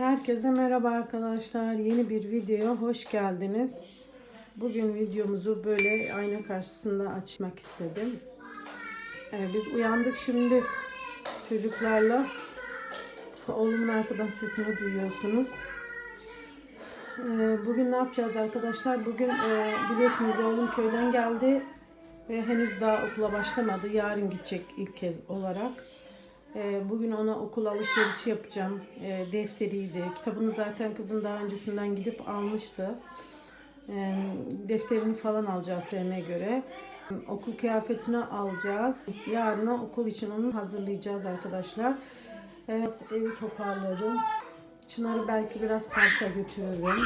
Herkese merhaba arkadaşlar. Yeni bir video hoş geldiniz. Bugün videomuzu böyle ayna karşısında açmak istedim. Ee, biz uyandık şimdi çocuklarla. Oğlumun arkadan sesini duyuyorsunuz. Ee, bugün ne yapacağız arkadaşlar? Bugün e, biliyorsunuz oğlum köyden geldi ve henüz daha okula başlamadı. Yarın gidecek ilk kez olarak. Ee, Bugün ona okul alışverişi yapacağım. Ee, Defteriydi. Kitabını zaten kızım daha öncesinden gidip almıştı. Ee, Defterini falan alacağız derine göre. Okul kıyafetini alacağız. Yarına okul için onu hazırlayacağız arkadaşlar. Evet, evi toparlarım. Çınar'ı belki biraz parka götürürüm.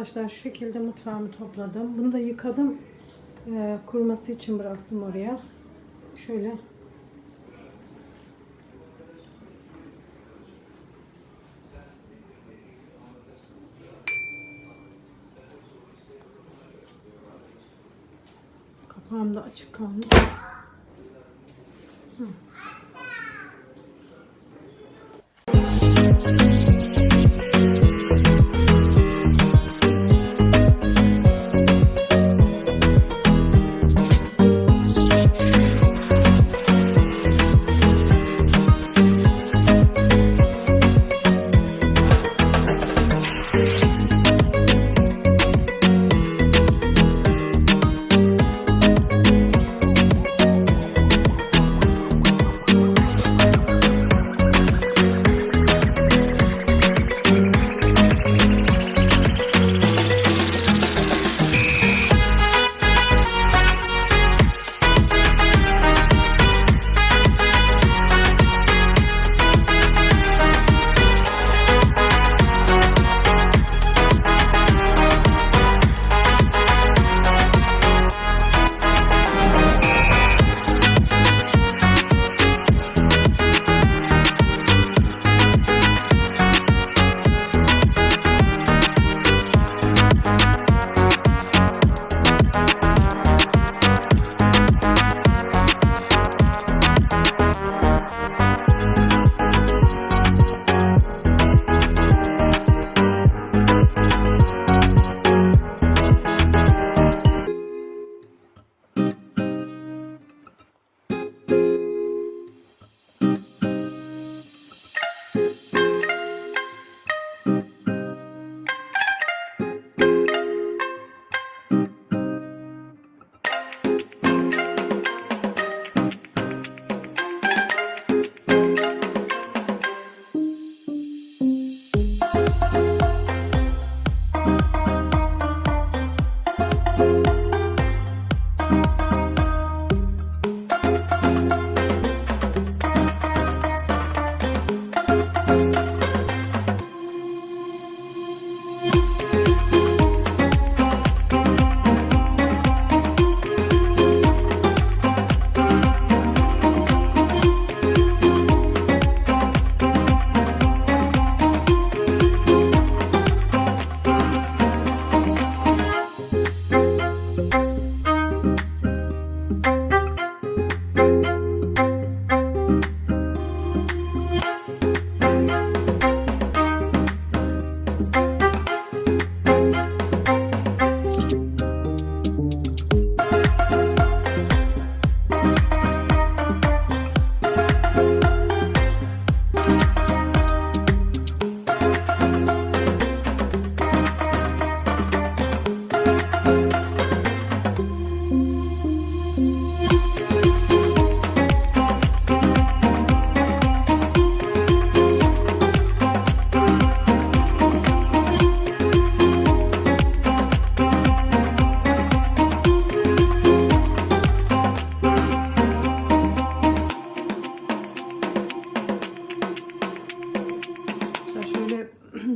Arkadaşlar şu şekilde mutfağımı topladım. Bunu da yıkadım. Ee, kuruması için bıraktım oraya. Şöyle. Kapağım da açık kalmış. Hı.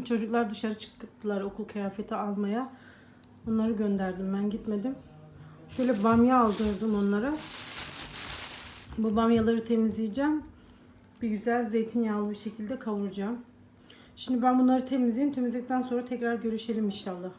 çocuklar dışarı çıktılar okul kıyafeti almaya. Onları gönderdim ben gitmedim. Şöyle bamya aldırdım onlara. Bu bamyaları temizleyeceğim. Bir güzel zeytinyağlı bir şekilde kavuracağım. Şimdi ben bunları temizleyeyim. Temizledikten sonra tekrar görüşelim inşallah.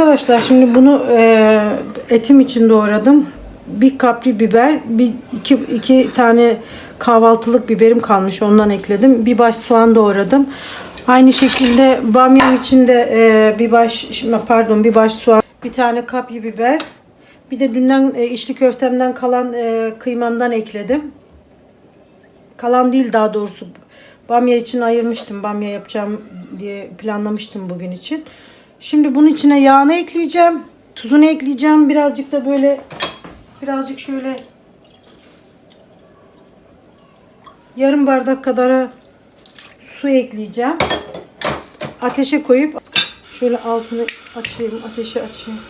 Arkadaşlar şimdi bunu e, etim için doğradım. Bir kapri biber, bir iki, iki tane kahvaltılık biberim kalmış ondan ekledim. Bir baş soğan doğradım. Aynı şekilde bamyam için de e, bir baş pardon bir baş soğan, bir tane kapya biber, bir de dünden e, içli köftemden kalan e, kıymamdan ekledim. Kalan değil daha doğrusu. Bamya için ayırmıştım. Bamya yapacağım diye planlamıştım bugün için. Şimdi bunun içine yağını ekleyeceğim. Tuzunu ekleyeceğim. Birazcık da böyle birazcık şöyle yarım bardak kadar su ekleyeceğim. Ateşe koyup şöyle altını açayım. Ateşi açayım.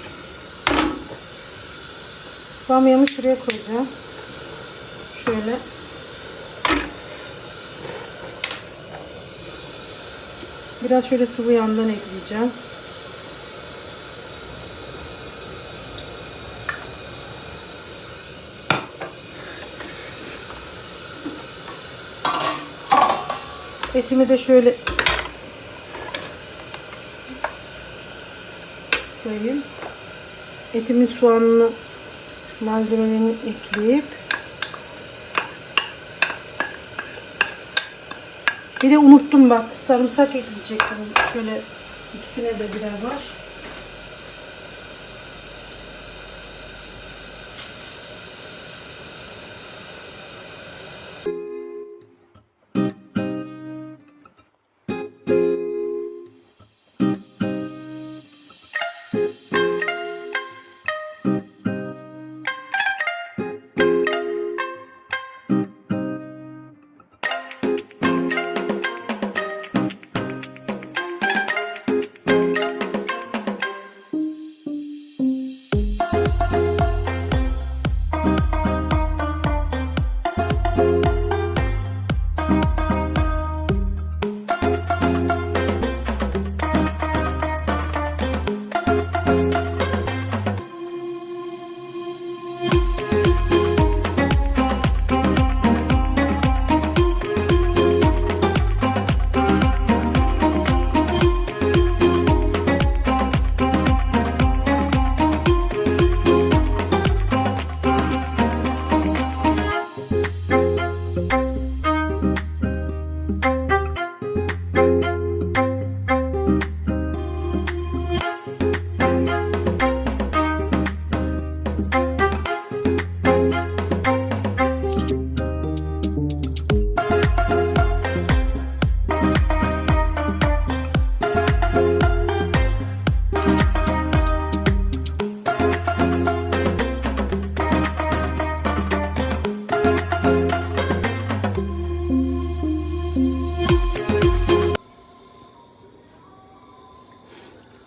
Bamyamı şuraya koyacağım. Şöyle Biraz şöyle sıvı yandan ekleyeceğim. Etimi de şöyle koyayım. Etimin soğanını malzemelerini ekleyip Bir de unuttum bak sarımsak ekleyecektim. Şöyle ikisine de birer var.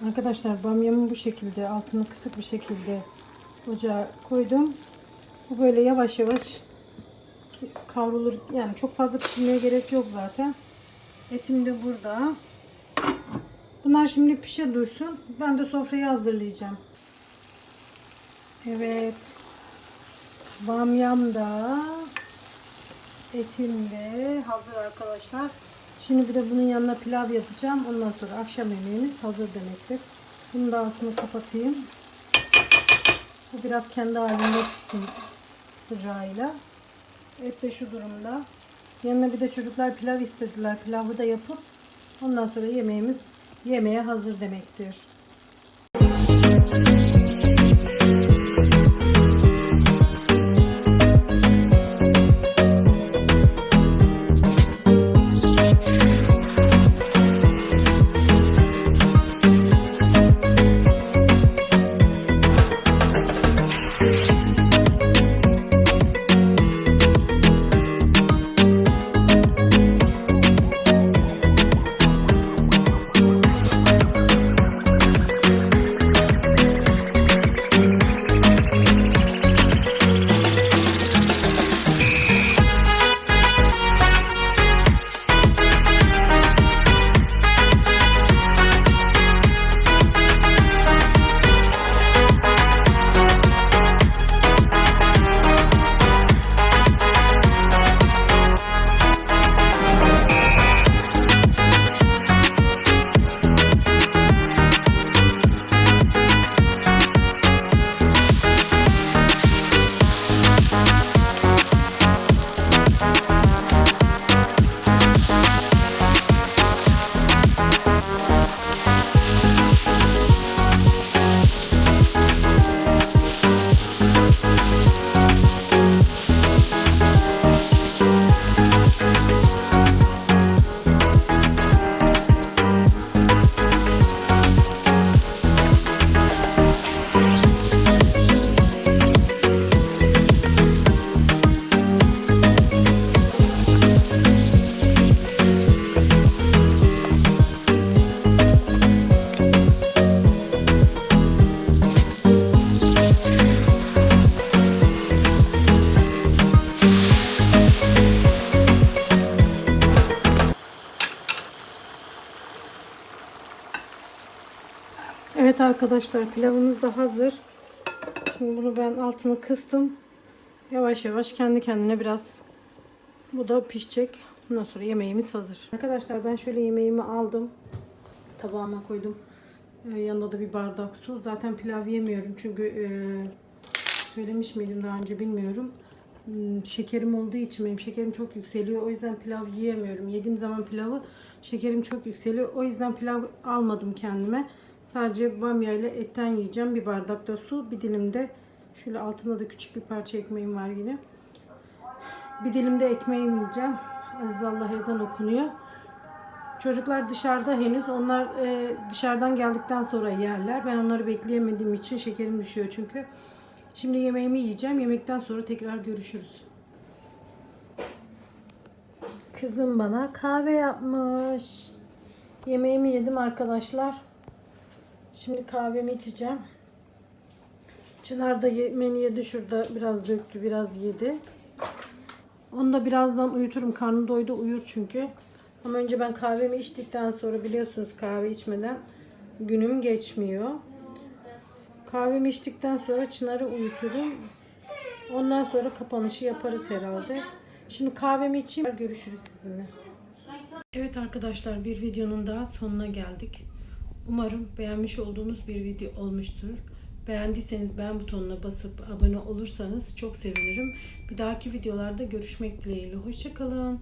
Arkadaşlar bamyamı bu şekilde altını kısık bir şekilde ocağa koydum. Bu böyle yavaş yavaş kavrulur. Yani çok fazla pişirmeye gerek yok zaten. Etim de burada. Bunlar şimdi pişe dursun. Ben de sofrayı hazırlayacağım. Evet. Bamyam da etim de hazır arkadaşlar. Şimdi bir de bunun yanına pilav yapacağım. Ondan sonra akşam yemeğimiz hazır demektir. Bunu da altını kapatayım. Bu biraz kendi halinde pişsin sıcağıyla. Et de şu durumda. Yanına bir de çocuklar pilav istediler. Pilavı da yapıp ondan sonra yemeğimiz yemeğe hazır demektir. Evet arkadaşlar pilavımız da hazır. Şimdi bunu ben altını kıstım. Yavaş yavaş kendi kendine biraz bu da pişecek. Ondan sonra yemeğimiz hazır. Arkadaşlar ben şöyle yemeğimi aldım. Tabağıma koydum. Ee, yanında da bir bardak su. Zaten pilav yemiyorum çünkü e, söylemiş miydim daha önce bilmiyorum. Hmm, Şekerim olduğu için benim şekerim çok yükseliyor. O yüzden pilav yiyemiyorum. Yediğim zaman pilavı şekerim çok yükseliyor. O yüzden pilav almadım kendime. Sadece bamya ile etten yiyeceğim. Bir bardak da su, bir dilim de şöyle altında da küçük bir parça ekmeğim var yine. Bir dilim de ekmeğimi yiyeceğim. Aziz Allah ezan okunuyor. Çocuklar dışarıda henüz. Onlar e, dışarıdan geldikten sonra yerler. Ben onları bekleyemediğim için şekerim düşüyor çünkü. Şimdi yemeğimi yiyeceğim. Yemekten sonra tekrar görüşürüz. Kızım bana kahve yapmış. Yemeğimi yedim arkadaşlar. Şimdi kahvemi içeceğim. Çınar da yemeğini yedi. Şurada biraz döktü, biraz yedi. Onu da birazdan uyuturum. Karnı doydu, uyur çünkü. Ama önce ben kahvemi içtikten sonra biliyorsunuz kahve içmeden günüm geçmiyor. Kahvemi içtikten sonra Çınar'ı uyuturum. Ondan sonra kapanışı yaparız herhalde. Şimdi kahvemi içeyim. Görüşürüz sizinle. Evet arkadaşlar bir videonun daha sonuna geldik. Umarım beğenmiş olduğunuz bir video olmuştur. Beğendiyseniz beğen butonuna basıp abone olursanız çok sevinirim. Bir dahaki videolarda görüşmek dileğiyle. Hoşçakalın.